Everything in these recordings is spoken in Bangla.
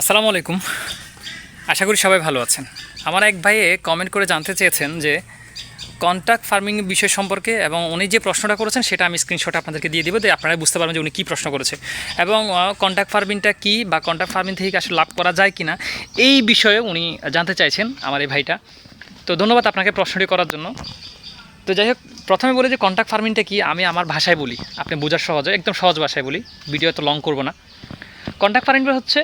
আসসালামু আলাইকুম। আশা করি সবাই ভালো আছেন। আমার এক ভাইয়ে কমেন্ট করে জানতে চেয়েছেন যে কন্ট্যাক্ট ফার্মিং বিষয় সম্পর্কে এবং উনি যে প্রশ্নটা করেছেন সেটা আমি স্ক্রিনশট আপনাদেরকে দিয়ে দেবো আপনারা বুঝতে পারবেন যে উনি কী প্রশ্ন করেছে। এবং কন্ট্যাক্ট ফার্মিংটা কী বা কন্ট্যাক্ট ফার্মিং থেকে আসলে লাভ করা যায় কি না এই বিষয়ে উনি জানতে চাইছেন আমার এই ভাইটা। তো ধন্যবাদ আপনাকে প্রশ্নটি করার জন্য। তো যাই হোক, প্রথমে বলি যে কন্ট্যাক্ট ফার্মিংটা কি, আমি আমার ভাষায় বলি। আপনি বোঝার সহজে, একদম সহজ ভাষায় বলি। ভিডিও তো লং করব না। কন্ট্যাক্ট ফার্মিংটা হচ্ছে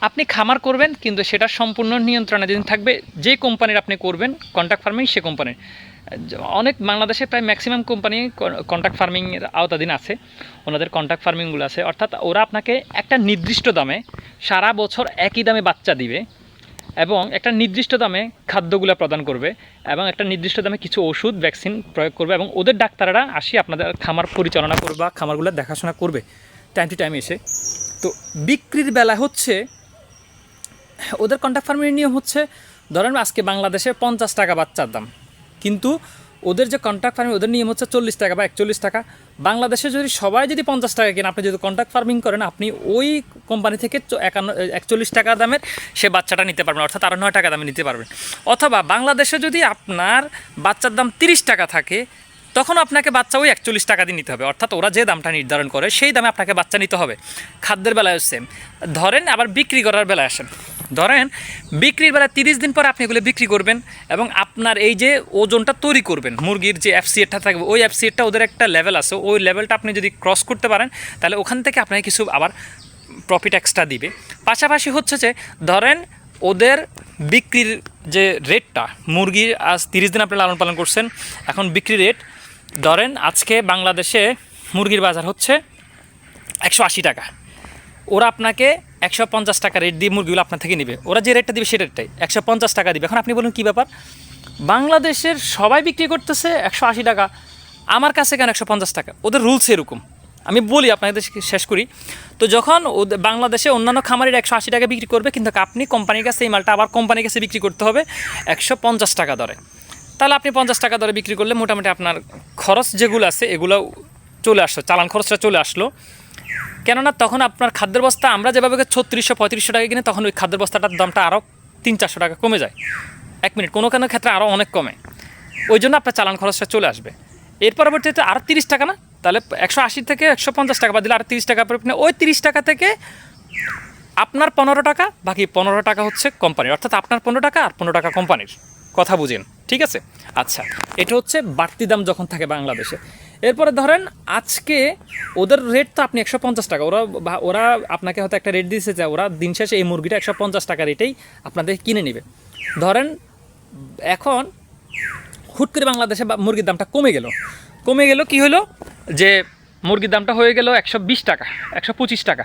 আপনি খামার করবেন কিন্তু সেটা সম্পূর্ণ নিয়ন্ত্রণাধীন থাকবে। যে কোম্পানির আপনি করবেন কন্ট্রাক্ট ফার্মিং সে কোম্পানির। অনেক বাংলাদেশে প্রায় ম্যাক্সিমাম কোম্পানি কন্ট্রাক্ট ফার্মিংয়ের আওতাধীন আছে। ওনাদের কন্ট্রাক্ট ফার্মিংগুলো আছে। অর্থাৎ ওরা আপনাকে একটা নির্দিষ্ট দামে সারা বছর একই দামে বাচ্চা দিবে এবং একটা নির্দিষ্ট দামে খাদ্যগুলো প্রদান করবে এবং একটা নির্দিষ্ট দামে কিছু ওষুধ ভ্যাকসিন প্রয়োগ করবে এবং ওদের ডাক্তাররা আসি আপনাদের খামার পরিচালনা করবে বা খামারগুলো দেখাশোনা করবে টাইম টু টাইম এসে। তো বিক্রির বেলা হচ্ছে ওদের কন্ট্যাক্ট ফার্মের নিয়ম হচ্ছে, ধরেন আজকে বাংলাদেশে পঞ্চাশ টাকা বাচ্চার দাম, কিন্তু ওদের যে কন্ট্রাক্ট ফার্মিং ওদের নিয়ম হচ্ছে চল্লিশ টাকা বা একচল্লিশ টাকা। বাংলাদেশে যদি সবাই যদি পঞ্চাশ টাকা কেন, আপনি যদি কন্ট্রাক্ট ফার্মিং করেন, আপনি ওই কোম্পানি থেকে একান্ন, একচল্লিশ টাকা দামের সে বাচ্চাটা নিতে পারবেন, অর্থাৎ আরও নয় টাকা দামে নিতে পারবেন। অথবা বাংলাদেশে যদি আপনার বাচ্চার দাম তিরিশ টাকা থাকে, তখন আপনাকে বাচ্চা ওই একচল্লিশ টাকা দিয়ে নিতে হবে, অর্থাৎ ওরা যে দামটা নির্ধারণ করে, সেই দামে আপনাকে বাচ্চা নিতে হবে। খাদ্যের বেলায় সেম ধরেন আবার বিক্রি করার বেলায় আসেন। ধরেন, বিক্রির বেলা তিরিশ দিন পর আপনি এগুলো বিক্রি করবেন এবং আপনার এই যে ওজনটা তৈরি করবেন, মুরগির যে এফসিএটটা থাকবে, ওই এফসিএটটা ওদের একটা লেভেল আছে, ওই লেভেলটা আপনি যদি ক্রস করতে পারেন, তাহলে ওখান থেকে আপনাকে কিছু আবার প্রফিট এক্সট্রা দিবে। পাশাপাশি হচ্ছে যে, ধরেন ওদের বিক্রির যে রেটটা মুরগির আজ তিরিশ দিন আপনি লালন পালন করছেন, এখন বিক্রি রেট ধরেন আজকে বাংলাদেশে মুরগির বাজার হচ্ছে একশো আশি টাকা। ওরা আপনাকে একশো পঞ্চাশ টাকা রেট দিয়ে মুরগিগুলো আপনার থেকে নেবে। ওরা যে রেটটা দিবে, সে রেটটাই একশো পঞ্চাশ টাকা দিবে। এখন আপনি বলুন কী ব্যাপার? বাংলাদেশের সবাই বিক্রি করতেছে একশো আশি টাকা। আমার কাছে কেন একশো পঞ্চাশ টাকা? ওদের রুলস এরকম। আমি বলি, আপনাদের শেষ করি। তো যখন বাংলাদেশে অন্যান্য খামারের একশো আশি টাকা বিক্রি করবে, কিন্তু আপনি কোম্পানির কাছে এই মালটা আবার কোম্পানির কাছে বিক্রি করতে হবে, একশো পঞ্চাশ টাকা দরে। তাহলে আপনি পঞ্চাশ টাকা দরে বিক্রি করলে মোটামুটি আপনার খরচ যেগুলো আছে এগুলো চলে আসলো, চালান খরচটা চলে আসলো। কেননা তখন আপনার খাদ্যের বস্তা, আমরা যেভাবে ছত্রিশশো, পঁয়ত্রিশশো টাকা কিনে, তখন ওই খাদ্যের বস্তাটার দামটা আরও তিন চারশো টাকা কমে যায়। এক মিনিট, কোনো কোনো ক্ষেত্রে আরও অনেক কমে। ওই জন্য আপনার চালান খরচটা চলে আসবে। এর পরবর্তীতে আরও তিরিশ টাকা না? তাহলে একশো আশি থেকে একশো পঞ্চাশ টাকা বাদ দিলে আর তিরিশ টাকা পরে ওই তিরিশ টাকা থেকে আপনার পনেরো টাকা, বাকি পনেরো টাকা হচ্ছে কোম্পানির। অর্থাৎ আপনার পনেরো টাকা আর পনেরো টাকা কোম্পানির। কথা বুঝেন, ঠিক আছে? আচ্ছা এটা হচ্ছে বাড়তি দাম যখন থাকে বাংলাদেশে। এরপরে ধরেন আজকে ওদের রেট তো আপনি একশো পঞ্চাশ টাকা। ওরা ওরা আপনাকে হয়তো একটা রেট দিয়েছে যে ওরা দিন শেষে এই মুরগিটা একশো পঞ্চাশ টাকা রেটেই আপনাদের কিনে নেবে। ধরেন এখন হুট করে বাংলাদেশে মুরগির দামটা কমে গেল। কমে গেল কি হলো? যে মুরগির দামটা হয়ে গেল একশো বিশ টাকা, একশো পঁচিশ টাকা।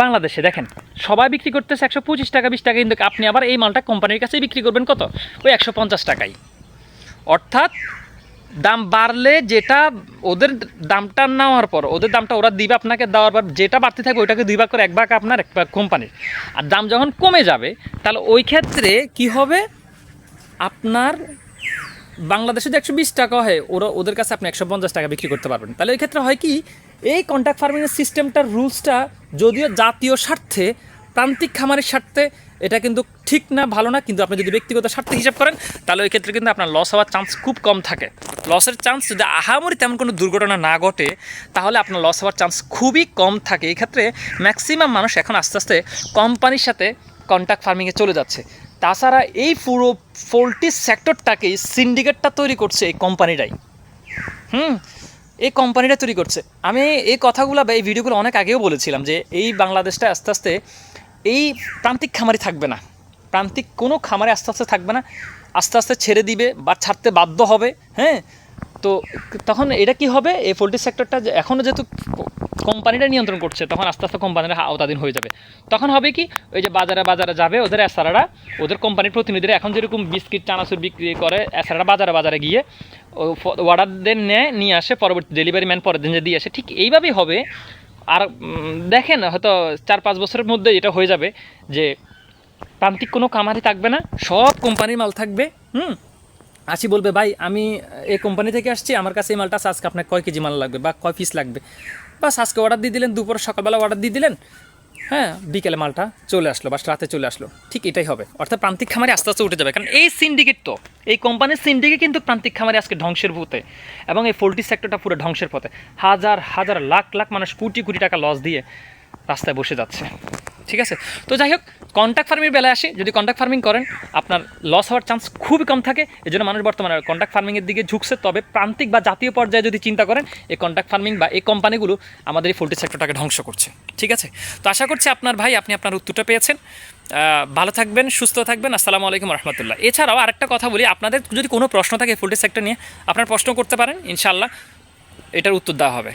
বাংলাদেশে দেখেন, সবাই বিক্রি করতেছে একশো পঁচিশ টাকা, বিশ টাকা, কিন্তু আপনি আবার এই মালটা কোম্পানির কাছেই বিক্রি করবেন কত? ওই একশো পঞ্চাশ টাকাই। অর্থাৎ দাম বাড়লে যেটা ওদের দামটা নেওয়ার পর, ওদের দামটা ওরা দিবে আপনাকে দেওয়ার পর, যেটা বাড়তে থাকবে ওইটাকে দুই ভাগ করে এক ভাগ আপনার এক ভাগ কোম্পানির। আর দাম যখন কমে যাবে, তাহলে ওই ক্ষেত্রে কি হবে? আপনার বাংলাদেশে যদি একশো বিশ টাকা হয়, ওরা ওদের কাছে আপনি একশো পঞ্চাশ টাকা বিক্রি করতে পারবেন। তাহলে ওই ক্ষেত্রে হয় কি, এই কন্ট্যাক্ট ফার্মিংয়ের সিস্টেমটার রুলসটা যদিও জাতীয় স্বার্থে প্রান্তিক খামারের স্বার্থে এটা কিন্তু ঠিক না, ভালো না, কিন্তু আপনি যদি ব্যক্তিগত স্বার্থে হিসাব করেন, তাহলে ওই ক্ষেত্রে কিন্তু আপনার লস হওয়ার চান্স খুব কম থাকে। লসের চান্স যদি আহামরি তেমন কোনো দুর্ঘটনা না ঘটে, তাহলে আপনার লস হওয়ার চান্স খুবই কম থাকে। এই ক্ষেত্রে ম্যাক্সিমাম মানুষ এখন আস্তে আস্তে কোম্পানির সাথে কন্ট্যাক্ট ফার্মিংয়ে চলে যাচ্ছে। তাছাড়া এই পুরো পোলট্রি সেক্টরটাকে সিন্ডিকেটটা তৈরি করছে এই কোম্পানিটাই হুম, এই কোম্পানিটা তৈরি করছে। আমি এই কথাগুলো বা এই ভিডিওগুলো অনেক আগেও বলেছিলাম যে এই বাংলাদেশটা আস্তে আস্তে এই প্রান্তিক খামারি থাকবে না। প্রান্তিক কোনো খামারে আস্তে আস্তে থাকবে না। আস্তে আস্তে ছেড়ে দিবে বা ছাড়তে বাধ্য হবে হ্যাঁ? তো তখন এটা কি হবে? এই পোলট্রি সেক্টরটা এখনও যেহেতু কোম্পানিটা নিয়ন্ত্রণ করছে, তখন আস্তে আস্তে কোম্পানিরা আওতাধীন হয়ে যাবে। তখন হবে কি? ওই যে বাজারে বাজারে যাবে ওদের এসারারা ওদের কোম্পানির প্রতিনিধিরা এখন যেরকম বিস্কিট, চানাচুর বিক্রি করে এসারারা বাজারে বাজারে গিয়ে অর্ডার দেন নেয়, নিয়ে আসে, পরবর্তী ডেলিভারি ম্যান পরের দিন যে দিয়ে আসে, ঠিক এইভাবেই হবে। আর দেখেন, হয়তো চার পাঁচ বছরের মধ্যে এটা হয়ে যাবে যে প্রান্তিক কোনো কামারি থাকবে না, সব কোম্পানির মাল থাকবে, হুম? আসি বলবে, ভাই, আমি এই কোম্পানি থেকে আসছি, আমার কাছে এই মালটা আজকে আপনার কয় কেজি মাল লাগবে বা কয় পিস লাগবে? বা আজকে অর্ডার দিয়ে দিলেন, দুপুর সকালবেলা অর্ডার দিয়ে দিলেন হ্যাঁ বিকেলে মালটা চলে আসলো বা রাতে চলে আসলো। ঠিক এটাই হবে। অর্থাৎ প্রান্তিক খামারে আস্তে আস্তে উঠে যাবে। কারণ এই সিন্ডিকেট তো, এই কোম্পানির সিন্ডিকেট কিন্তু প্রান্তিক খামারে আজকে ধ্বংসের পথে এবং এই পোলট্রি সেক্টরটা পুরো ধ্বংসের পথে। হাজার হাজার লাখ লাখ মানুষ কোটি কোটি টাকা লস দিয়ে রাস্তায় বসে যাচ্ছে। ঠিক আছে? তো যাই হোক কন্ট্যাক্ট ফার্মিংয়ের বেলায় আসি, যদি কন্ট্যাক্ট ফার্মিং করেন, আপনার লস হওয়ার চান্স খুবই কম থাকে এই জন্য মানুষ বর্তমানে কন্ট্যাক্ট ফার্মিংয়ের দিকে ঝুঁকছে। তবে প্রান্তিক বা জাতীয় পর্যায়ে যদি চিন্তা করেন, এই কন্ট্যাক্ট ফার্মিং বা এই কোম্পানিগুলো আমাদের এই পোলট্রি সেক্টরটাকে ধ্বংস করছে। ঠিক আছে? তো আশা করছি আপনার ভাই আপনি আপনার উত্তরটা পেয়েছেন। ভালো থাকবেন, সুস্থ থাকবেন, আসসালামু আলাইকুম রহমতুল্লাহ। এছাড়াও আরেকটা কথা বলি, আপনাদের যদি কোনো প্রশ্ন থাকে পোলট্রি সেক্টর নিয়ে, আপনার প্রশ্ন করতে পারেন ইনশাল্লাহ এটার উত্তর দেওয়া হবে।